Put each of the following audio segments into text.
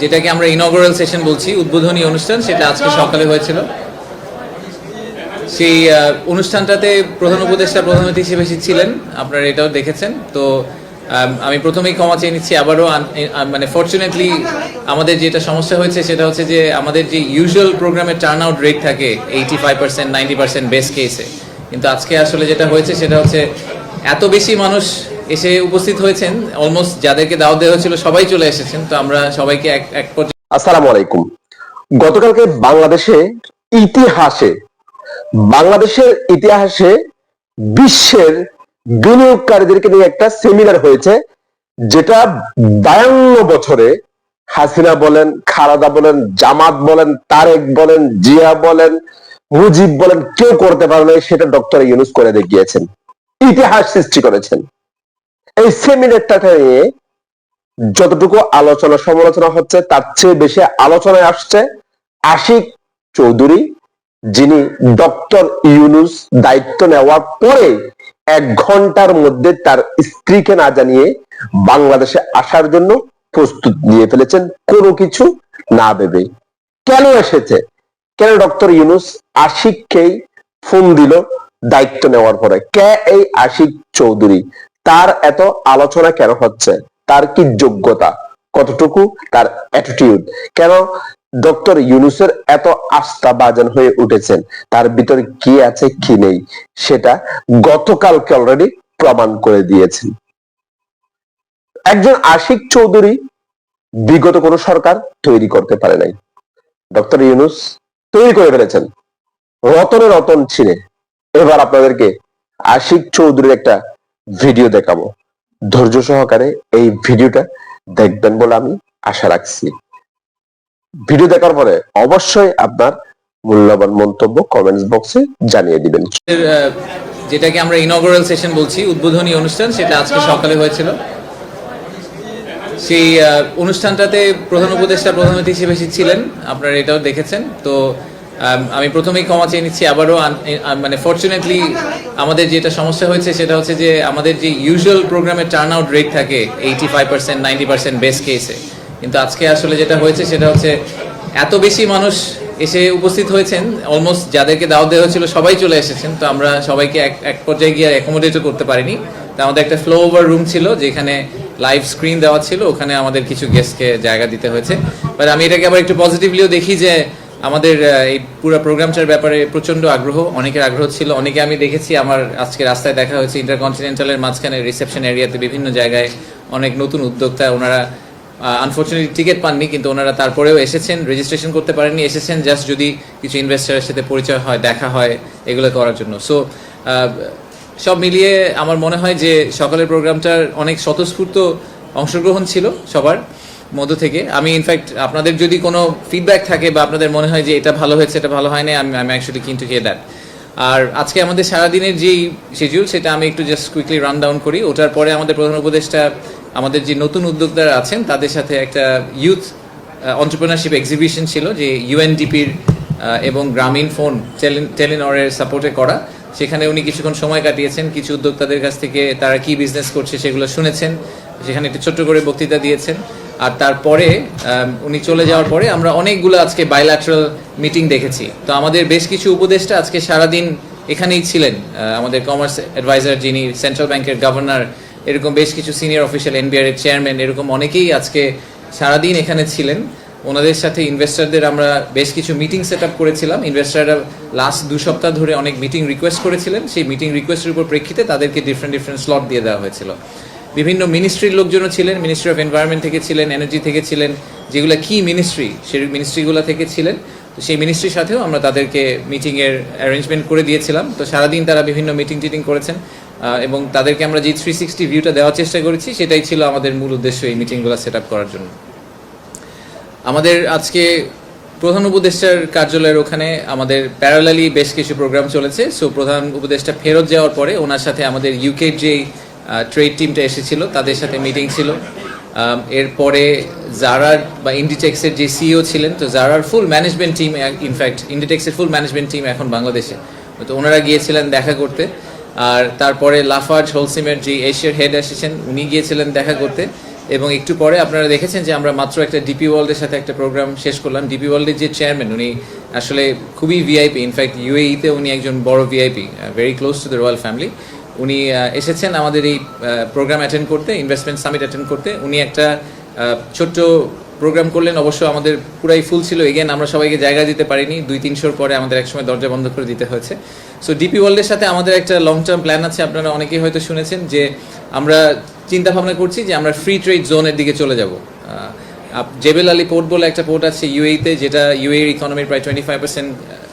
যেটাকে আমরা ইনগোরাল সেশন বলছি, উদ্বোধনী অনুষ্ঠান, সেটা আজকে সকালে হয়েছিল। সেই অনুষ্ঠানটাতে প্রধান উপদেষ্টা, প্রধান অতিথি হিসেবে ছিলেন আপনারা এটাও দেখেছেন। তো, আমি প্রথমেই ক্ষমা চেয়ে নিচ্ছি, আবারও মানে ফর্চুনেটলি আমাদের যেটা সমস্যা হয়েছে, সেটা হচ্ছে যে আমাদের যে ইউজুয়াল প্রোগ্রামের টার্ন আউট রেট থাকে eighty five percent ninety percent best কেসে কিন্তু আজকে আসলে যেটা হয়েছে, সেটা হচ্ছে এত বেশি মানুষ এসে উপস্থিত হয়েছেন। অলমোস্ট যাদেরকে দাওয়াত দেওয়া হয়েছিল, সবাই চলে এসেছেন। তো আমরা সবাইকে এক এক আসসালামু আলাইকুম। গতকালকে বাংলাদেশে ইতিহাসে, বাংলাদেশের ইতিহাসে বিশ্বের বিনিয়োগকারীদেরকে নিয়ে একটা সেমিনার হয়েছে, যেটা বায়ান্ন বছরে হাসিনা বলেন, খালাদা বলেন, জামাত বলেন, তারেক বলেন, জিয়া বলেন, মুজিব বলেন, কেউ করতে পারে না সেটা ডক্টর ইউনুস করে দেখিয়েছেন। ইতিহাস সৃষ্টি করেছেন। এই সেমিনারটা নিয়ে যতটুকু আলোচনা সমালোচনা হচ্ছে, তার চেয়ে বেশি আলোচনায় আসছে আশিক চৌধুরী, যিনি ডক্টর ইউনুস দায়িত্ব নেওয়ার পরে এক ঘণ্টার মধ্যে তার স্ত্রীকে না জানিয়ে বাংলাদেশে আসার জন্য প্রস্তুত নিয়ে ফেলেছেন। কোনো কিছু না ভেবে। কেন এসেছে? কেন ডক্টর ইউনুস আশিককেই ফোন দিল দায়িত্ব নেওয়ার পরে? কে এই আশিক চৌধুরী? তার এত আলোচনা কেন হচ্ছে? তার কি যোগ্যতা? কতটুকু তার অ্যাটিটিউড কেন ডক্টর ইউনুসের এত আস্থা বাজন হয়ে উঠেছেন? তার ভিতরে কি আছে, কি নেই? সেটা গতকালকে অলরেডি প্রমাণ করে দিয়েছেন। একজন আশিক চৌধুরী বিগত কোন সরকার তৈরি করতে পারে নাই। ডক্টর ইউনুস তৈরি করে ফেলেছেন। রতনে রতন ছিনে এবার আপনাদেরকে আশিক চৌধুরীর একটা ভিডিও দেখাবো। ধৈর্য সহকারে এই ভিডিওটা দেখবেন বলে আমি আশা রাখছি। ভিডিও দেখার পরে অবশ্যই আপনার মূল্যবান মন্তব্য কমেন্টস বক্সে জানিয়ে দিবেন। যেটাকে আমরা ইনগোরাল সেশন বলছি, উদ্বোধনী অনুষ্ঠান, সেটা আজকে সকালে হয়েছিল। সেই অনুষ্ঠানটাতে প্রধান উপদেষ্টা, প্রধান অতিথি হিসেবে ছিলেন আপনারা এটাও দেখেছেন। তো আম, আমি প্রথমেই ক্ষমা চেয়ে নিচ্ছি আবারও মানে ফর্চুনেটলি আমাদের যেটা সমস্যা হয়েছে সেটা হচ্ছে যে আমাদের যে ইউজুয়াল প্রোগ্রামের টার্ন আউট রেট থাকে eighty five percent ninety percent best কেসে কিন্তু আজকে আসলে যেটা হয়েছে সেটা হচ্ছে এত বেশি মানুষ এসে উপস্থিত হয়েছেন অলমোস্ট যাদেরকে দাওয়াত দেওয়া হয়েছিল সবাই চলে এসেছেন তো আমরা সবাইকে এক এক পর্যায়ে গিয়ে অ্যাকোমোডেটও করতে পারিনি। তো আমাদের একটা ফ্লো ওভার রুম ছিল যেখানে লাইভ স্ক্রিন দেওয়া ছিল ওখানে আমাদের কিছু গেস্টকে জায়গা দিতে হয়েছে। বাট আমি এটাকে আবার একটু পজিটিভলিও দেখি যে আমাদের এই পুরো প্রোগ্রামটার ব্যাপারে প্রচণ্ড আগ্রহ, অনেকের আগ্রহ ছিল। অনেকে আমি দেখেছি আমার আজকে রাস্তায় দেখা হয়েছে ইন্টারকন্টিনেন্টালের মাঝখানে রিসেপশন এরিয়াতে বিভিন্ন জায়গায় অনেক নতুন উদ্যোক্তা, ওনারা আনফর্চুনেটলি টিকিট পাননি, কিন্তু ওনারা তারপরেও এসেছেন রেজিস্ট্রেশন করতে পারেননি, এসেছেন জাস্ট যদি কিছু ইনভেস্টারের সাথে পরিচয় হয়, দেখা হয়, এগুলো করার জন্য। সো সব মিলিয়ে আমার মনে হয় যে সকালের প্রোগ্রামটার অনেক স্বতঃস্ফূর্ত অংশগ্রহণ ছিল সবার। মধ্য থেকে। আমি ইনফ্যাক্ট আপনাদের যদি কোনো ফিডব্যাক থাকে বা আপনাদের মনে হয় যে এটা ভালো হয়েছে, এটা ভালো হয়নি আমি আমি অ্যাকচুয়ালি কিন্তু হিয়ার দ্যাট আর আজকে আমাদের সারাদিনের যেই শিডিউল সেটা আমি একটু জাস্ট কুইকলি রান ডাউন করি। ওটার পরে আমাদের প্রধান উপদেষ্টা, আমাদের যে নতুন উদ্যোক্তারা আছেন, তাদের সাথে একটা ইউথ অন্টারপ্রিনারশিপ এক্সিবিশন ছিল, যে ইউএনডিপির এবং গ্রামীণ ফোন টেলিনরের সাপোর্টে করা। সেখানে উনি কিছুক্ষণ সময় কাটিয়েছেন, কিছু উদ্যোক্তাদের কাছ থেকে তারা কি বিজনেস করছে সেগুলো শুনেছেন। সেখানে একটু ছোট্ট করে বক্তৃতা দিয়েছেন। আর তারপরে উনি চলে যাওয়ার পরে আমরা অনেকগুলো আজকে বাইল্যাটারাল মিটিং দেখেছি। তো আমাদের বেশ কিছু উপদেষ্টা আজকে সারাদিন এখানেই ছিলেন। আমাদের কমার্স অ্যাডভাইজার যিনি সেন্ট্রাল ব্যাংকের গভর্নর এরকম বেশ কিছু সিনিয়র অফিসিয়াল এনবিআর এর চেয়ারম্যান এরকম অনেকেই আজকে সারাদিন এখানে ছিলেন। ওনাদের সাথে ইনভেস্টারদের আমরা বেশ কিছু মিটিং সেট আপ করেছিলাম। ইনভেস্টাররা লাস্ট দু সপ্তাহ ধরে অনেক মিটিং রিকোয়েস্ট করেছিলেন। সেই মিটিং রিকোয়েস্টের উপর প্রেক্ষিতে তাদেরকে ডিফারেন্ট ডিফারেন্ট স্লট দিয়ে দেওয়া হয়েছিল। বিভিন্ন মিনিস্ট্রির লোকজনও ছিলেন মিনিস্ট্রি অফ এনভায়রনমেন্ট থেকে ছিলেন এনার্জি থেকে ছিলেন, যেগুলো কি মিনিস্ট্রি সেই মিনিস্ট্রিগুলো থেকে ছিলেন। তো সেই মিনিস্ট্রির সাথেও আমরা তাদেরকে মিটিংয়ের অ্যারেঞ্জমেন্ট করে দিয়েছিলাম। তো সারাদিন তারা বিভিন্ন মিটিং টিটিং করেছেন এবং তাদেরকে আমরা যে থ্রি সিক্সটি ভিউটা দেওয়ার চেষ্টা করেছি, সেটাই ছিল আমাদের মূল উদ্দেশ্য এই মিটিংগুলো সেট আপ করার জন্য। আমাদের আজকে প্রধান উপদেষ্টার কার্যালয়ের ওখানে আমাদের প্যারালালি বেশ কিছু প্রোগ্রাম চলেছে। সো প্রধান উপদেষ্টা ফেরত যাওয়ার পরে ওনার সাথে আমাদের ইউকের যে ট্রেড টিমটা এসেছিল, তাদের সাথে মিটিং ছিল। এরপরে জারার বা ইন্ডিটেক্সের যে সিইও ছিলেন, তো জারার full management team in fact ইন্ডিটেক্সের full management team এখন বাংলাদেশে তো ওনারা গিয়েছিলেন দেখা করতে। আর তারপরে লাফার্জ হোলসিমের যে এশিয়ার হেড এসেছেন উনি গিয়েছিলেন দেখা করতে। এবং একটু পরে আপনারা দেখেছেন যে আমরা মাত্র একটা ডিপি ওয়ার্ল্ডের সাথে একটা প্রোগ্রাম শেষ করলাম। ডিপি ওয়ার্ল্ডের যে চেয়ারম্যান উনি আসলে খুবই ভিআইপি ইনফ্যাক্ট ইউএইতে উনি একজন বড় VIP very close to the royal family উনি এসেছেন আমাদের এই প্রোগ্রাম অ্যাটেন্ড করতে ইনভেস্টমেন্ট সামিট অ্যাটেন্ড করতে। উনি একটা ছোট্ট প্রোগ্রাম করলেন, অবশ্য আমাদের পুরাই ফুল ছিল। এগেন আমরা সবাইকে জায়গা দিতে পারিনি। দুই তিনশোর পরে আমাদের একসময় দরজা বন্ধ করে দিতে হয়েছে। সো ডিপি ওয়ার্ল্ডের সাথে আমাদের একটা লং টার্ম প্ল্যান আছে, আপনারা অনেকেই হয়তো শুনেছেন, যে আমরা চিন্তা ভাবনা করছি যে আমরা ফ্রি ট্রেড জোনের দিকে চলে যাব। জেবেল আলী পোর্ট বলে একটা পোর্ট আছে ইউএইতে যেটা ইউএর ইকোনমির প্রায় টোয়েন্টি ফাইভ পার্সেন্ট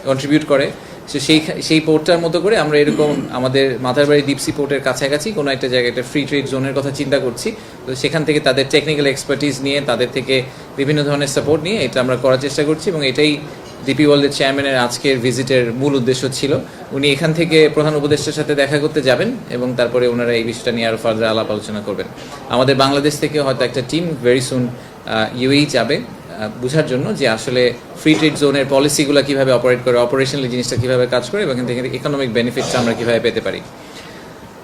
কন্ট্রিবিউট করে। সো সেই সেই পোর্টটার মতো করে আমরা এরকম আমাদের মাথারবাড়ি ডিপসি পোর্টের কাছাকাছি কোনো একটা জায়গায় একটা ফ্রি ট্রেড জোনের কথা চিন্তা করছি। তো সেখান থেকে তাদের টেকনিক্যাল এক্সপার্টিস নিয়ে তাদের থেকে বিভিন্ন ধরনের সাপোর্ট নিয়ে এটা আমরা করার চেষ্টা করছি এবং এটাই ডিপি ওয়ার্ল্ডের চেয়ারম্যানের আজকের ভিজিটের মূল উদ্দেশ্য ছিল। উনি এখান থেকে প্রধান উপদেষ্টার সাথে দেখা করতে যাবেন এবং তারপরে ওনারা এই বিষয়টা নিয়ে আরও ফার্দার আলাপ আলোচনা করবেন। আমাদের বাংলাদেশ থেকে হয়তো একটা টিম ভেরি সুন ইউএই যাবে। বোঝার জন্য যে আসলে ফ্রি ট্রেড জোনের পলিসিগুলো কীভাবে অপারেট করে অপারেশনালি জিনিসটা কীভাবে কাজ করে এবং থেকে ইকোনমিক বেনিফিটটা আমরা কীভাবে পেতে পারি।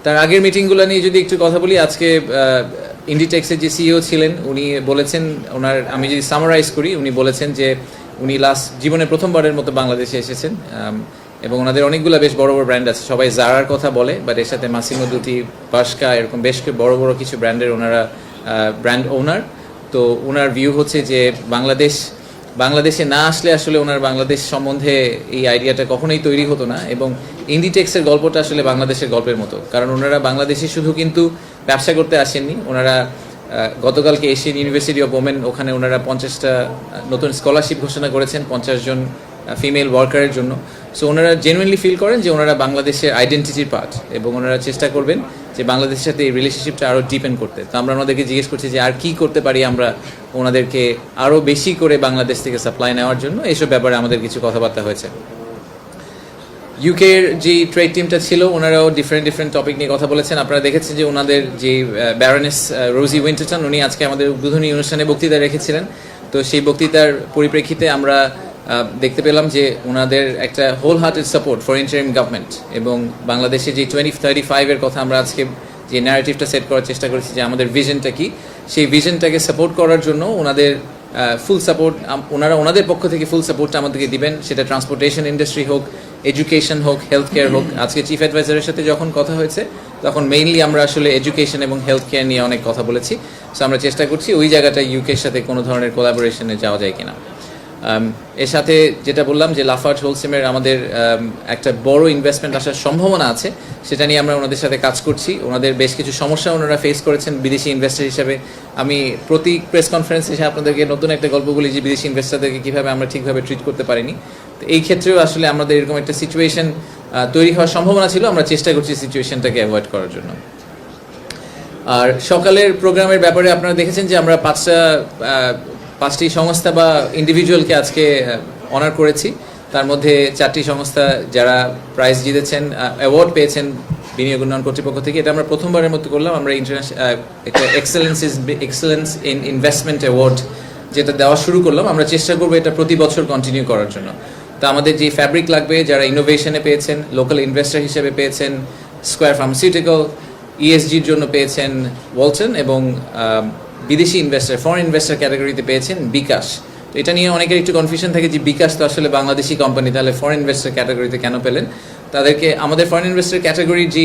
তার আগের মিটিংগুলো নিয়ে যদি একটু কথা বলি, আজকে ইন্ডিটেক্সের যে সিইও ছিলেন, উনি বলেছেন, ওনার, আমি যদি সামারাইজ করি, উনি বলেছেন যে উনি লাস্ট জীবনে প্রথমবারের মতো বাংলাদেশে এসেছেন এবং ওনাদের অনেকগুলো বেশ বড় বড় ব্র্যান্ড আছে। সবাই জারার কথা বলে বাট এর সাথে মাসিমো দুটি বাস্কা এরকম বেশ বড় বড় কিছু ব্র্যান্ডের ওনারা ব্র্যান্ড ওনার তো ওনার ভিউ হচ্ছে যে বাংলাদেশ, বাংলাদেশে না আসলে আসলে ওনার বাংলাদেশ সম্বন্ধে এই আইডিয়াটা কখনোই তৈরি হতো না এবং ইন্ডিটেক্সের গল্পটা আসলে বাংলাদেশের গল্পের মতো। কারণ ওনারা বাংলাদেশে শুধু কিন্তু ব্যবসা করতে আসেননি। ওনারা গতকালকে এশিয়ান ইউনিভার্সিটি অফ ওমেন ওখানে ওনারা পঞ্চাশটা নতুন স্কলারশিপ ঘোষণা করেছেন। পঞ্চাশ জন ফিমেল ওয়ার্কারের জন্য। সো ওনারা জেনুইনলি ফিল করেন যে ওনারা বাংলাদেশের আইডেন্টিটির পার্ট এবং ওনারা চেষ্টা করবেন যে বাংলাদেশের সাথে এই রিলেশনশিপটা আরও ডিপেন্ড করতে। তো আমরা ওনাদেরকে জিজ্ঞেস করছি যে, আর কি করতে পারি আমরা ওনাদেরকে আরও বেশি করে বাংলাদেশ থেকে সাপ্লাই নেওয়ার জন্য? এইসব ব্যাপারে আমাদের কিছু কথাবার্তা হয়েছে। ইউকের যে ট্রেড টিমটা ছিল, ওনারাও ডিফারেন্ট ডিফারেন্ট টপিক নিয়ে কথা বলেছেন। আপনারা দেখেছেন যে ওনাদের যে ব্যারনেস রোজি উইন্টারটন উনি আজকে আমাদের উদ্বোধনী অনুষ্ঠানে বক্তৃতা রেখেছিলেন। তো সেই বক্তৃতার পরিপ্রেক্ষিতে আমরা দেখতে পেলাম যে ওনাদের একটা whole hearted support for interim government এবং বাংলাদেশে যে টোয়েন্টি থার্টি ফাইভের কথা আমরা আজকে যে ন্যারেটিভটা সেট করার চেষ্টা করেছি যে আমাদের ভিশনটা কি, সেই ভিশনটাকে সাপোর্ট করার জন্য ওনাদের ফুল সাপোর্ট ওনারা ওনাদের পক্ষ থেকে ফুল সাপোর্টটা আমাদেরকে দিবেন। সেটা ট্রান্সপোর্টেশন ইন্ডাস্ট্রি হোক এডুকেশন হোক হেলথ কেয়ার হোক। আজকে চিফ অ্যাডভাইজারের সাথে যখন কথা হয়েছে, তখন মেইনলি আমরা আসলে এডুকেশন এবং হেলথ কেয়ার নিয়ে অনেক কথা বলেছি। সো আমরা চেষ্টা করছি ওই জায়গাটা ইউকের সাথে কোনো ধরনের কোলাবোরেশনে যাওয়া যায় কিনা। এর সাথে যেটা বললাম যে লাফার্জ হোলসেমের আমাদের একটা বড় ইনভেস্টমেন্ট আসার সম্ভাবনা আছে, সেটা নিয়ে আমরা ওনাদের সাথে কাজ করছি। ওনাদের বেশ কিছু সমস্যা ওনারা ফেস করেছেন বিদেশি ইনভেস্টার হিসেবে। আমি প্রতি প্রেস কনফারেন্স এসে আপনাদেরকে নতুন একটা গল্প বলি যে বিদেশি ইনভেস্টারদেরকে কীভাবে আমরা ঠিকভাবে ট্রিট করতে পারিনি। তো এই ক্ষেত্রেও আসলে আমাদের এরকম একটা সিচুয়েশন তৈরি হওয়ার সম্ভাবনা ছিল। আমরা চেষ্টা করছি সিচুয়েশনটাকে অ্যাভয়েড করার জন্য। আর সকালের প্রোগ্রামের ব্যাপারে আপনারা দেখেছেন যে আমরা পাঁচটা পাঁচটি সংস্থা বা ইন্ডিভিজুয়ালকে আজকে অনার করেছি। তার মধ্যে চারটি সংস্থা যারা প্রাইজ জিতেছেন অ্যাওয়ার্ড পেয়েছেন বিনিয়োগ উন্নয়ন কর্তৃপক্ষ থেকে। এটা আমরা প্রথমবারের মতো করলাম। আমরা ইন্টারন্যাশনাল একটা excellence excellence in investment award যেটা দেওয়া শুরু করলাম। আমরা চেষ্টা করব এটা প্রতি বছর কন্টিনিউ করার জন্য। তো আমাদের যে ফ্যাব্রিক লাগবে, যারা ইনোভেশনে পেয়েছেন লোকাল ইনভেস্টর হিসেবে পেয়েছেন স্কোয়ার ফার্মাসিউটিক্যাল ইএসজির জন্য পেয়েছেন ওয়ালটন এবং বিদেশি ইনভেস্টার ফরেন ইনভেস্টার ক্যাটাগরিতে পেয়েছেন বিকাশ। তো এটা নিয়ে অনেকের একটু কনফিউশন থাকে যে বিকাশ তো আসলে বাংলাদেশি কোম্পানি তাহলে ফরেন ইনভেস্টার ক্যাটাগরিতে কেন পেলেন? তাদেরকে, আমাদের ফরেন ইনভেস্টার ক্যাটাগরির যে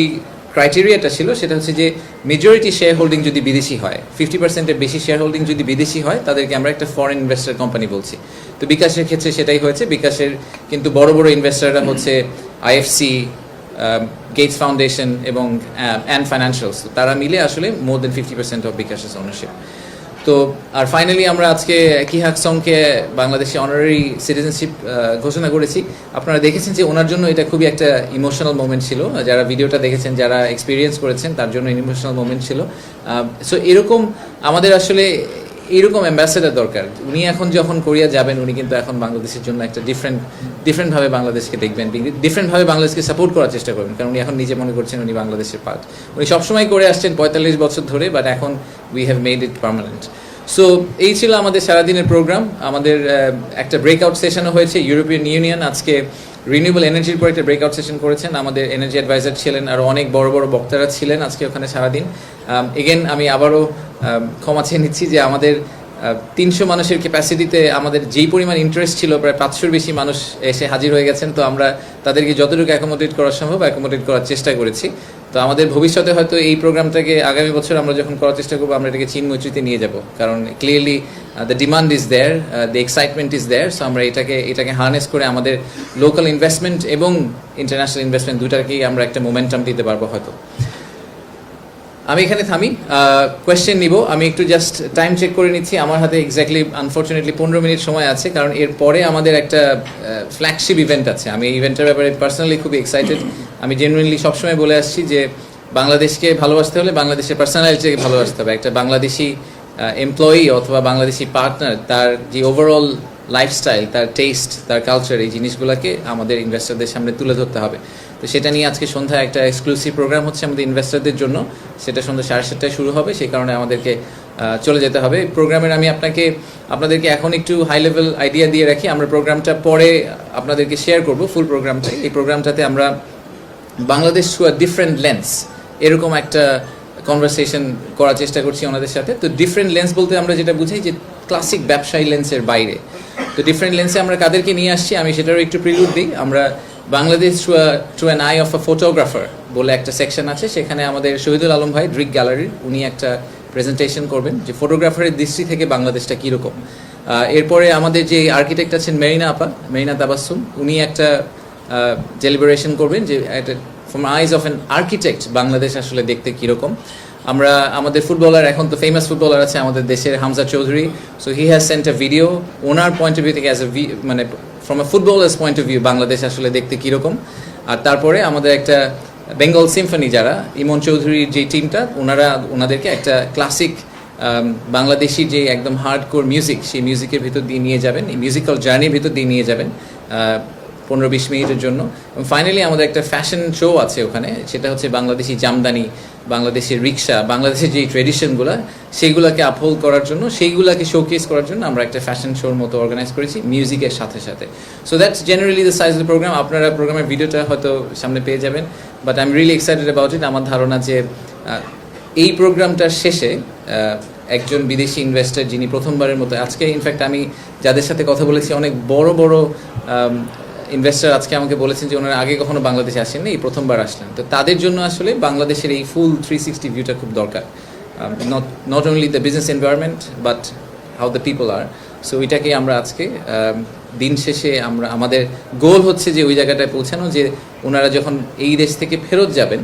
ক্রাইটেরিয়াটা ছিল, সেটা হচ্ছে যে মেজরিটি শেয়ার হোল্ডিং যদি বিদেশি হয় ফিফটি পার্সেন্টের বেশি শেয়ার হোল্ডিং যদি বিদেশি হয়, তাদেরকে আমরা একটা ফরেন ইনভেস্টার কোম্পানি বলছি। তো বিকাশের ক্ষেত্রে সেটাই হয়েছে। বিকাশের কিন্তু বড় বড় ইনভেস্টাররা হচ্ছে আইএফসি গেটস ফাউন্ডেশন এবং অ্যান্ড ফাইন্যান্সিয়ালস তারা মিলে আসলে more than fifty percent of বিকাশের ওনারশিপ তো, আর ফাইনালি আমরা আজকে কি হাকসংকে বাংলাদেশে অনারারি সিটিজেনশিপ ঘোষণা করেছি। আপনারা দেখেছেন যে ওনার জন্য এটা খুবই একটা ইমোশনাল মোমেন্ট ছিল। যারা ভিডিওটা দেখেছেন, যারা এক্সপিরিয়েন্স করেছেন, তার জন্য ইমোশনাল মোমেন্ট ছিল। সো এরকম আমাদের আসলে এরকম অ্যাম্বাসেডার দরকার। উনি এখন যখন কোরিয়া যাবেন, উনি কিন্তু এখন বাংলাদেশের জন্য একটা ডিফারেন্ট ডিফারেন্টভাবে বাংলাদেশকে দেখবেন ডিফারেন্টভাবে বাংলাদেশকে সাপোর্ট করার চেষ্টা করবেন, কারণ উনি এখন নিজে মনে করছেন উনি বাংলাদেশের পার্ট উনি সবসময় করে আসছেন পঁয়তাল্লিশ বছর ধরে বাট এখন we have made it permanent so এই ছিল আমাদের সারাদিনের প্রোগ্রাম আমাদের একটা ব্রেকআউট সেশনও হয়েছে ইউরোপিয়ান ইউনিয়ন আজকে রিনিউবল এনার্জির উপর একটা ব্রেকআউট সেশন করেছেন। আমাদের এনার্জি অ্যাডভাইজার ছিলেন আর অনেক বড় বড় বক্তারা ছিলেন আজকে ওখানে সারাদিন। এগেন আমি আবারও ক্ষমা চেয়ে নিচ্ছি যে আমাদের তিনশো মানুষের ক্যাপাসিটিতে আমাদের যেই পরিমাণ ইন্টারেস্ট ছিল, প্রায় পাঁচশোর বেশি মানুষ এসে হাজির হয়ে গেছেন। তো আমরা তাদেরকে যতটুকু অ্যাকোমোডেট করা সম্ভব অ্যাকোমোডেট করার চেষ্টা করেছি। তো আমাদের ভবিষ্যতে হয়তো এই প্রোগ্রামটাকে আগামী বছর আমরা যখন করার চেষ্টা করব, আমরা এটাকে চিনমৈত্রীতে নিয়ে যাব। কারণ clearly the demand is there the excitement is there so আমরা এটাকে এটাকে হার্নেস করে আমাদের লোকাল ইনভেস্টমেন্ট এবং ইন্টারন্যাশনাল ইনভেস্টমেন্ট দুটাকেই আমরা একটা মোমেন্টাম দিতে পারব হয়তো। আমি এখানে থামি। কোয়েশ্চেন নিব। আমি একটু জাস্ট টাইম চেক করে নিচ্ছি। আমার হাতে এক্স্যাক্টলি আনফর্চুনেটলি পনেরো মিনিট সময় আছে, কারণ এর পরে আমাদের একটা ফ্ল্যাগশিপ ইভেন্ট আছে। আমি এই ইভেন্টের ব্যাপারে পার্সোনালি খুব এক্সাইটেড আমি জেনুইনলি সবসময় বলে আসছি যে, বাংলাদেশকে ভালোবাসতে হলে বাংলাদেশের পার্সোনালিটিকে ভালোবাসতে হবে। একটা বাংলাদেশি এমপ্লয়ি অথবা বাংলাদেশি পার্টনার তার যে ওভারঅল লাইফস্টাইল তার টেস্ট তার কালচার এই জিনিসগুলোকে আমাদের ইনভেস্টরদের সামনে তুলে ধরতে হবে। তো সেটা নিয়ে আজকে সন্ধ্যায় একটা এক্সক্লুসিভ প্রোগ্রাম হচ্ছে আমাদের ইনভেস্টারদের জন্য। সেটা সন্ধ্যা সাড়ে সাতটায় শুরু হবে, সেই কারণে আমাদেরকে চলে যেতে হবে। প্রোগ্রামের আমি আপনাকে, আপনাদেরকে এখন একটু হাই লেভেল আইডিয়া দিয়ে রাখি। আমরা প্রোগ্রামটা পরে আপনাদেরকে শেয়ার করব ফুল প্রোগ্রামটা এই প্রোগ্রামটাতে আমরা Bangladesh through a different lens এরকম একটা কনভারসেশন করার চেষ্টা করছি ওনাদের সাথে। তো ডিফারেন্ট লেন্স বলতে আমরা যেটা বুঝাই যে ক্লাসিক ব্যবসায়ী লেন্সের বাইরে। তো ডিফারেন্ট লেন্সে আমরা কাদেরকে নিয়ে আসছি, আমি সেটারও একটু প্রিলুড দিই। আমরা Bangladesh to an eye of a photographer বলে একটা সেকশন আছে। সেখানে আমাদের শহীদুল আলম ভাই ড্রিক গ্যালারির উনি একটা প্রেজেন্টেশন করবেন যে ফটোগ্রাফারের দৃষ্টি থেকে বাংলাদেশটা কীরকম। এরপরে আমাদের যে আর্কিটেক্ট আছেন মেরিনা আপা, মেরিনা তাবাসুম উনি একটা ডেলিবারেশন করবেন যে একটা from eyes of an architect Bangladesh আসলে দেখতে কীরকম। আমরা, আমাদের ফুটবলার এখন তো ফেমাস ফুটবলার আছে আমাদের দেশের Hamza Chowdhury. So he has sent a video owner point of view থেকে অ্যাজ এ মানে from a footballer's point of view Bangladesh আসলে দেখতে কীরকম? আর তারপরে আমাদের একটা বেঙ্গল সিম্ফনি যারা, ইমন চৌধুরীর যে টিমটা ওনারা, ওনাদেরকে একটা ক্লাসিক বাংলাদেশি যে একদম হার্ড কোর মিউজিক সেই মিউজিকের ভিতর দিয়ে নিয়ে যাবেন, এই মিউজিক্যাল জার্নির ভিতর দিয়ে নিয়ে যাবেন। পনেরো বিশ মিনিটের জন্য। এবং ফাইনালি আমাদের একটা ফ্যাশন শো আছে ওখানে, সেটা হচ্ছে বাংলাদেশি জামদানি বাংলাদেশের রিক্সা, বাংলাদেশের যে ট্রেডিশনগুলো সেইগুলোকে আপহোল্ড করার জন্য, সেইগুলোকে শোকেস করার জন্য আমরা একটা ফ্যাশন শোর মতো অর্গানাইজ করেছি মিউজিকের সাথে সাথে। So that's generally the size of program আপনারা প্রোগ্রামের ভিডিওটা হয়তো সামনে পেয়ে যাবেন but I am really excited about it আমার ধারণা যে এই প্রোগ্রামটার শেষে একজন বিদেশি ইনভেস্টর যিনি প্রথমবারের মতো, আজকে ইনফ্যাক্ট আমি যাদের সাথে কথা বলেছি, অনেক বড় বড় ইনভেস্টর আজকে আমাকে বলেছেন যে ওনারা আগে কখনো বাংলাদেশে আসেননি, এই প্রথমবার আসলেন। তো তাদের জন্য আসলে বাংলাদেশের এই ফুল থ্রি সিক্সটি ভিউটা খুব দরকার। Not not only the business environment but how the people are so ওইটাকে আমরা আজকে দিন শেষে আমরা, আমাদের গোল হচ্ছে যে ওই জায়গাটায় পৌঁছানো, যে ওনারা যখন এই দেশ থেকে ফেরত যাবেন,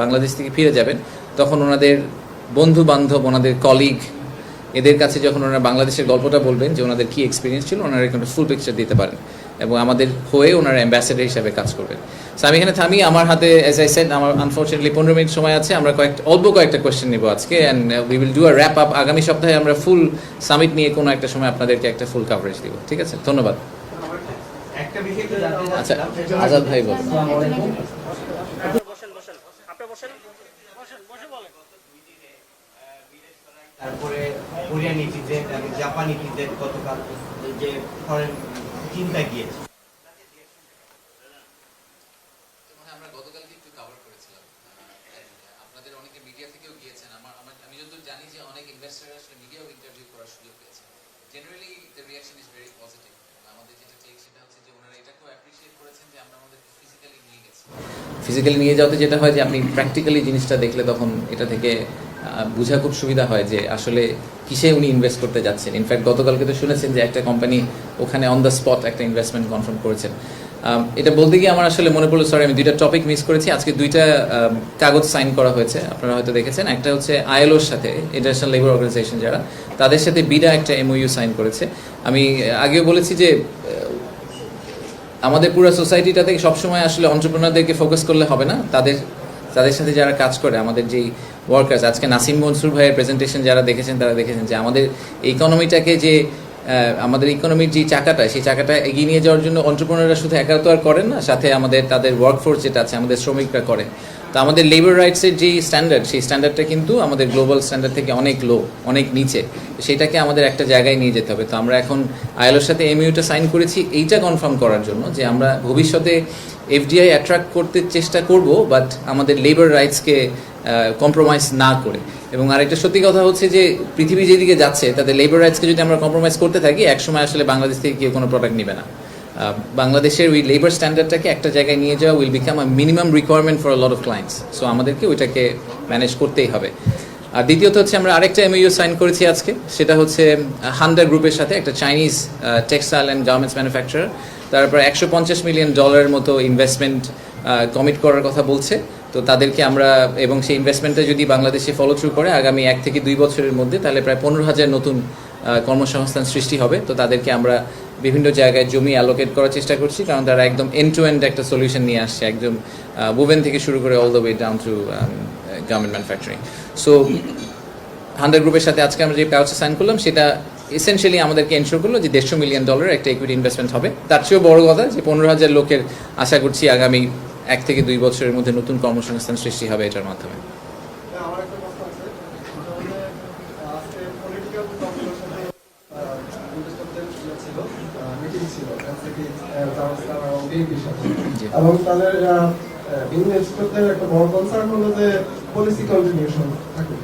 বাংলাদেশ থেকে ফিরে যাবেন, তখন ওনাদের বন্ধু বান্ধব ওনাদের কলিগ এদের কাছে যখন ওনারা বাংলাদেশের গল্পটা বলবেন যে ওনাদের কী এক্সপিরিয়েন্স ছিল, ওনারা একটা ফুল পিকচার দিতে পারেন। এবং আমাদের হয়ে ওনারা অ্যাম্বাসেডার হিসাবে কাজ করবেন। সো আমি এখানে থামি আমার হাতে এজ আই সেড আমার আনফর্চুনেটলি পনেরো মিনিট সময় আছে আমরা কয়েকটা অল্প কয়েকটা কোয়েশ্চেন নিব আজকে and we will do a wrap up আগামী সপ্তাহে আমরা ফুল সামিট নিয়ে কোনো একটা সময় আপনাদেরকে একটা ফুল কাভারেজ দিব। ঠিক আছে? ধন্যবাদ। একটা বিষয় একটু জানতে আচ্ছা আজাদ ভাই বল তারপরে কোরিয়ান ইটিজেট জাপান ইটিজেট গতকাল যে ফরেন চিন্তা গিয়েছে। আমরা গতকালকে একটু কভার করেছিলাম। আপনাদের অনেকে মিডিয়া থেকেও গিয়েছেন। আমার আমার আমি যতদূর জানি যে অনেক ইনভেস্টর আসলে মিডিয়াও ইন্টারভিউ করার সুযোগ পেয়েছে। Generally the reaction is very positive আমাদের যেটা টেক সেটা হচ্ছে যে ওনারা এটাকেও অ্যাপ্রিসিয়েট করেছেন যে আমরা আমাদের ফিজিক্যালি নিয়ে গেছি। ফিজিক্যালি নিয়ে যাওয়াতে যেটা হয় যে আপনি প্র্যাকটিক্যালি জিনিসটা দেখলে তখন এটা থেকে বোঝা খুব সুবিধা হয় যে আসলে কিসে উনি ইনভেস্ট করতে যাচ্ছেন? ইনফ্যাক্ট গতকালকে তো শুনেছেন যে একটা কোম্পানি ওখানে অন দ্য স্পট একটা ইনভেস্টমেন্ট কনফার্ম করেছেন। এটা বলতে গিয়ে আমার আসলে মনে পড়ল সরি আমি দুইটা টপিক মিস করেছি। আজকে দুইটা কাগজ সাইন করা হয়েছে, আপনারা হয়তো দেখেছেন। একটা হচ্ছে আইএলওর সাথে ইন্টারন্যাশনাল লেবার অর্গানাইজেশন যারা, তাদের সাথে বিডা একটা এমওইউ সাইন করেছে। আমি আগেও বলেছি যে আমাদের পুরো সোসাইটিটাতে সবসময় আসলে অন্টারপ্রেনারদেরকে ফোকাস করলে হবে না। তাদের তাদের সাথে যারা কাজ করে, আমাদের যেই ওয়ার্কার্স আজকে নাসিম মনসুর ভাইয়ের প্রেজেন্টেশন যারা দেখেছেন, তারা দেখেছেন যে আমাদের ইকোনমিটাকে যে আমাদের ইকোনমির যে চাকাটা, সেই চাকাটা এগিয়ে নিয়ে যাওয়ার জন্য অন্টারপ্রনাররা শুধু একা তো আর করেন না, সাথে আমাদের, তাদের ওয়ার্কফোর্স যেটা আছে, আমাদের শ্রমিকরা করে। তো আমাদের লেবার রাইটসের যে স্ট্যান্ডার্ড সেই স্ট্যান্ডার্ডটা কিন্তু আমাদের গ্লোবাল স্ট্যান্ডার্ড থেকে অনেক লো অনেক নিচে। সেটাকে আমাদের একটা জায়গায় নিয়ে যেতে হবে। তো আমরা এখন আইএলওর সাথে এমইউটা সাইন করেছি, এইটা কনফার্ম করার জন্য যে আমরা ভবিষ্যতে এফডিআই অ্যাট্রাক্ট করতে চেষ্টা করব বাট আমাদের লেবার রাইটসকে কম্প্রোমাইজ না করে। এবং আরেকটা সত্যি কথা হচ্ছে যে পৃথিবী যেদিকে যাচ্ছে তাদের লেবার রাইটসকে যদি আমরা কম্প্রোমাইজ করতে থাকি, একসময় আসলে বাংলাদেশ থেকে কেউ কোনো প্রোডাক্ট নেবে না। বাংলাদেশের ওই লেবার স্ট্যান্ডার্ডটাকে একটা জায়গায় নিয়ে যাওয়া will become a minimum requirement for lot of clients so আমাদেরকে ওইটাকে ম্যানেজ করতেই হবে। আর দ্বিতীয়ত হচ্ছে আমরা আরেকটা এমইউ সাইন করেছি আজকে, সেটা হচ্ছে হান্ডার গ্রুপের সাথে একটা Chinese textile and garments manufacturer তারপর একশো পঞ্চাশ মিলিয়ন ডলারের মতো ইনভেস্টমেন্ট কমিট করার কথা বলছে। তো তাদেরকে আমরা, এবং সেই ইনভেস্টমেন্টটা যদি বাংলাদেশে ফলো থ্রু করে, আগামী এক থেকে দুই বছরের মধ্যে তাহলে প্রায় পনেরো হাজার নতুন কর্মসংস্থান সৃষ্টি হবে। তো তাদেরকে আমরা বিভিন্ন জায়গায় জমি অ্যালোকেট করার চেষ্টা করছি, কারণ তারা একদম এন্ড টু এন্ড একটা সলিউশন নিয়ে আসছে, একদম বুভেন থেকে শুরু করে all the way down to garment manufacturing so hundred গ্রুপের সাথে আজকে আমরা যে প্যাউচে সাইন করলাম, সেটা এসেনশিয়ালি আমাদেরকে এনশোর করল যে দেড়শো মিলিয়ন ডলার একটা ইকুইটি ইনভেস্টমেন্ট হবে। তার চেয়েও বড় কথা যে পনেরো হাজার লোকের আশা করছি আগামী এক থেকে দুই বছরের মধ্যে নতুন কর্মসংস্থান সৃষ্টি হবে এটার মাধ্যমে। জামাত এবং। তাদের ইনভেস্টরদের একটা বড় কনসার্ন হলো যে পলিসি কন্টিনিউশন থাকবে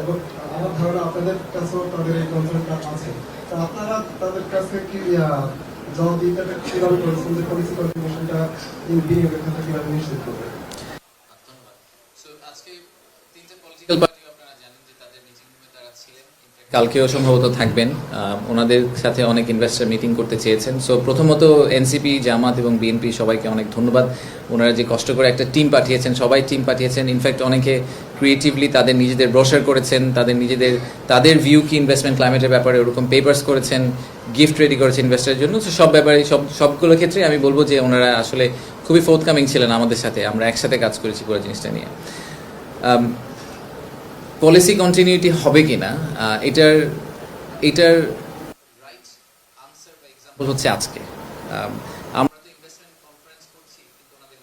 এবং আমার ধারণা আপনাদের কাছেও তাদের এই কনসার্নটা আছে। তা আপনারা তাদের কাছে কি জবাবদিহিতাটা কীভাবে করেছেন যে পলিসি কন্টিনিউশনটা বিনিয়োগের ক্ষেত্রে কীভাবে নিশ্চিত করবে কালকেও সম্ভবত থাকবেন। আহ, ওনাদের সাথে অনেক ইনভেস্টার মিটিং করতে চেয়েছেন। সো প্রথমত এনসিপি জামাত এবং বিএনপি সবাইকে অনেক ধন্যবাদ। ওনারা যে কষ্ট করে একটা টিম পাঠিয়েছেন সবাই টিম পাঠিয়েছেন। ইনফ্যাক্ট অনেকে ক্রিয়েটিভলি তাদের নিজেদের ব্রোশার করেছেন তাদের নিজেদের তাদের ভিউ কি ইনভেস্টমেন্ট ক্লাইমেটের ব্যাপারে ওরকম পেপার্স করেছেন গিফট রেডি করেছেন ইনভেস্টারের জন্য। তো সব ব্যাপারে সব সবগুলো ক্ষেত্রে আমি বলব যে ওনারা আসলে খুবই ফোর্থকামিং ছিলেন আমাদের সাথে। আমরা একসাথে কাজ করেছি পুরো জিনিসটা নিয়ে। পলিসি কন্টিনিউটি হবে কিনা আহ, এটার এটার এক্সাম্পল হচ্ছে আজকে। আম, আমরা তো ইনভেস্টমেন্ট কনফারেন্স করছি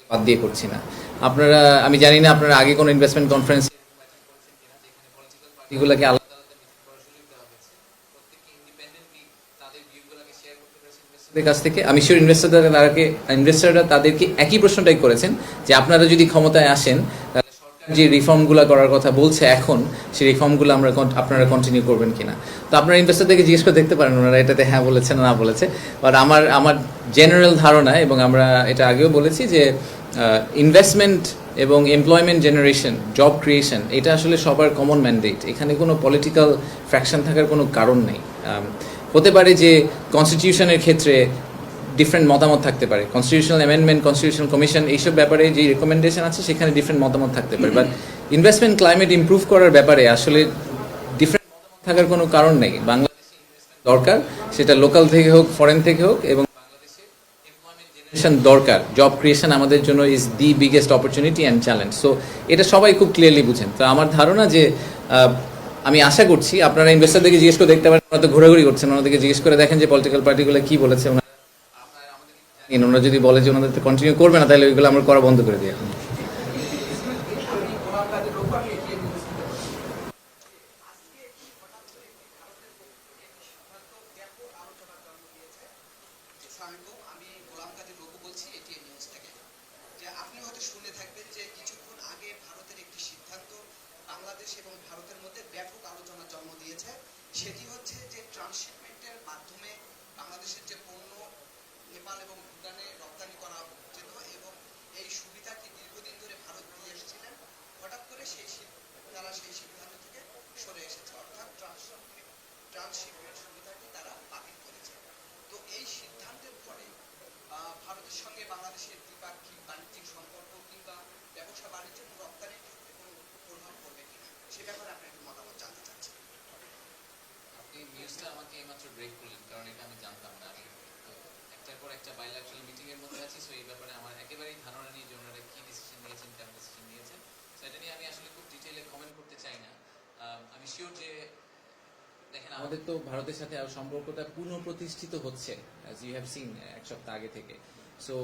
বাদ দিয়ে করছি না। আপনারা, আমি জানি না আপনারা আগে কোনো ইনভেস্টমেন্ট কনফারেন্স ইনভেস্টরদের কাছ থেকে। আমি শিওর ইনভেস্টররা তাদেরকে ইনভেস্টররা তাদেরকে একই প্রশ্নটাই করেছেন, যে আপনারা যদি ক্ষমতায় আসেন যে রিফর্মগুলো করার কথা বলছে এখন, সেই রিফর্মগুলো আমরা আপনারা কন্টিনিউ করবেন কিনা। তো আপনারা ইনভেস্টরদেরকে জিজ্ঞেস করে দেখতে পারেন, ওনারা এটাতে হ্যাঁ বলেছে না বলেছে। বাট আমার আমার জেনারেল ধারণা, এবং আমরা এটা আগেও বলেছি যে ইনভেস্টমেন্ট এবং এমপ্লয়মেন্ট জেনারেশন জব ক্রিয়েশন এটা আসলে সবার কমন ম্যান্ডেট এখানে কোনো পলিটিক্যাল ফ্র্যাকশন থাকার কোনো কারণ নেই। হতে পারে যে কনস্টিটিউশনের ক্ষেত্রে ডিফারেন্ট মতামত থাকতে পারে। কনস্টিটিউশনাল অ্যামেন্ডমেন্ট কনস্টিটিউশন কমিশন এইসব ব্যাপারে যে রেকমেন্ডেশন আছে, সেখানে ডিফারেন্ট মতামত থাকতে পারে। বাট ইনভেস্টমেন্ট ক্লাইমেট ইমপ্রুভ করার ব্যাপারে আসলে ডিফারেন্ট মতামত থাকার কোনো কারণ নেই। বাংলাদেশে দরকার, সেটা লোকাল থেকে হোক ফরেন থেকে হোক এবং দরকার জব ক্রিয়েশন আমাদের জন্য is the biggest opportunity and challenge so এটা সবাই খুব ক্লিয়ারলি বুঝেন। তো আমার ধারণা যে আমি আশা করছি, আপনারা ইনভেস্টারদেরকে জিজ্ঞেস করে দেখতে পারেন, ওনারা তো ঘোরাঘুরি করছেন, ওনাদেরকে জিজ্ঞেস করে দেখেন যে পলিটিক্যাল পার্টিগুলো কি বলেছে, ওনারা ওনারা যদি বলে যে ওনাদের কন্টিনিউ করবে না, তাহলে ওইগুলো আমরা করা বন্ধ করে দিই এখন। বলছি এটিএন নিউজ থেকে যে আপনি হয়তো শুনে থাকবেন যে কিছুক্ষণ আগে ভারতের একটি সিদ্ধান্ত বাংলাদেশ এবং ভারতের মধ্যে ব্যাপক আলোচনার জন্ম দিয়েছে। সেটি হচ্ছে যে ট্রান্সশিপমেন্টের মাধ্যমে বাংলাদেশের যে পণ্য নেপাল এবং ভুটানে রপ্তানি করা যেত এবং এই সুবিধাটি দীর্ঘদিন ধরে ভারত দিয়ে এসেছিলেন? হঠাৎ করে সেই তারা সেই সিদ্ধান্ত থেকে সরে এসেছে অর্থাৎ ট্রান্সশিপমেন্ট ট্রান্সশিপমেন্ট সুবিধাটি তারা বাতিল করেছে। তো এই আহ, ভারতের সঙ্গে বাংলাদেশের দ্বিপাক্ষিক বাণিজ্যিক সম্পর্ক কিংবা ব্যবসা বাণিজ্য রপ্তানির ক্ষেত্রে কোনো প্রভাব পড়বে কিনা, সে ব্যাপারে আপনার একটু মতামত জানতে চাচ্ছি। আপনি নিউজটা আমাকে এইমাত্র ব্রেক করলেন, কারণ এটা আমি জানতাম না একটার পর একটা বাইল্যাটারাল মিটিং এর মধ্যে আছি সো এই ব্যাপারে আমার একেবারেই ধারণা নেই যে ওনারা কি ডিসিশন নিয়েছেন, কেমন ডিসিশন নিয়েছেন। সো এটা নিয়ে আমি আসলে খুব ডিটেইলে কমেন্ট করতে চাই না। আমি শিওর যে দেখেন, আমাদের তো ভারতের সাথে আর সম্পর্কটা পুনঃপ্রতিষ্ঠিত হচ্ছে ইউ হ্যাভ সিন এক সপ্তাহ আগে থেকে। সো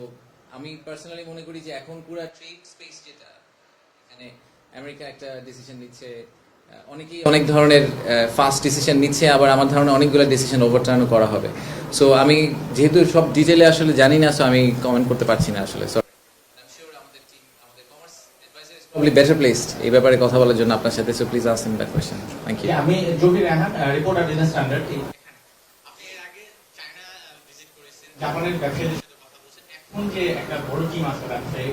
আমি পার্সোনালি মনে করি যে এখন পুরো ট্রেড স্পেস যেটা, এখানে আমেরিকা একটা ডিসিশন নিচ্ছে অনেকেই অনেক ধরনের ফাস্ট ডিসিশন নিচ্ছে, আবার আমার ধারণা অনেকগুলো ডিসিশন ওভারটার্নও করা হবে। সো আমি যেহেতু সব ডিটেলে আসলে জানি না সো আমি কমেন্ট করতে পারছি না আসলে প্রবলি বেটার প্লেসড এই ব্যাপারে কথা বলার জন্য আপনার সাথে so please ask him that question thank you আমি Zahir Rehan reporter business standard আপনি এর আগে চায়না ভিজিট করেছেন জাপানের ব্যবসায়ীদের সাথে কথা বলছেন। এখন যে একটা বড় টিম আছে ব্যবসায়ী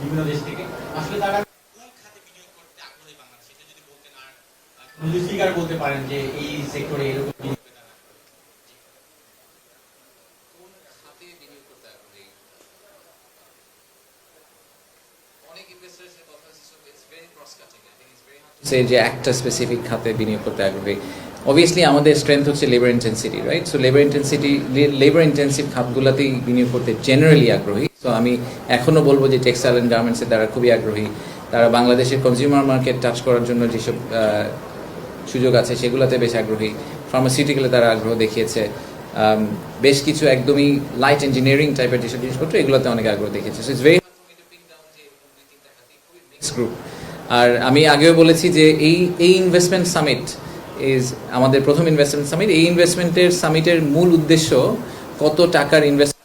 বিভিন্ন দেশ থেকে আসলে তারা কোন খাতে বিনিয়োগ করতে আগ্রহী বাংলাদেশ? যদি বলতেন আর যদি স্বীকার করতে পারেন যে এই সেক্টরে এরকম বিনিয়োগ কোন খাতে বিনিয়োগ করতে আগ্রহী অনেক ইনভেস্টরসের কথা হচ্ছে so it's very cross cutting I think say যে একটা স্পেসিফিক খাতে বিনিয়োগ করতে আগ্রহী। অবভিয়াসলি আমাদের স্ট্রেংথ হচ্ছে labour intensity right so labour intensity labour intensive খাতগুলোতেই বিনিয়োগ করতে জেনারেলি আগ্রহী। সো আমি এখনও বলব যে টেক্সটাইল অ্যান্ড গার্মেন্টসের দ্বারা খুবই আগ্রহী। তারা বাংলাদেশের কনজিউমার মার্কেট টাচ করার জন্য যেসব সুযোগ আছে, সেগুলোতে বেশ আগ্রহী। ফার্মাসিউটিক্যালে তারা আগ্রহ দেখিয়েছে। বেশ কিছু একদমই লাইট ইঞ্জিনিয়ারিং টাইপের যেসব জিনিসপত্র, এগুলোতে অনেক আগ্রহ দেখিয়েছে। সো ইটস ভেরি গ্রুপ আর আমি আগেও বলেছি যে এই এই ইনভেস্টমেন্ট সামিট ইজ আমাদের প্রথম ইনভেস্টমেন্ট সামিট এই ইনভেস্টমেন্টের সামিটের মূল উদ্দেশ্য কত টাকার ইনভেস্ট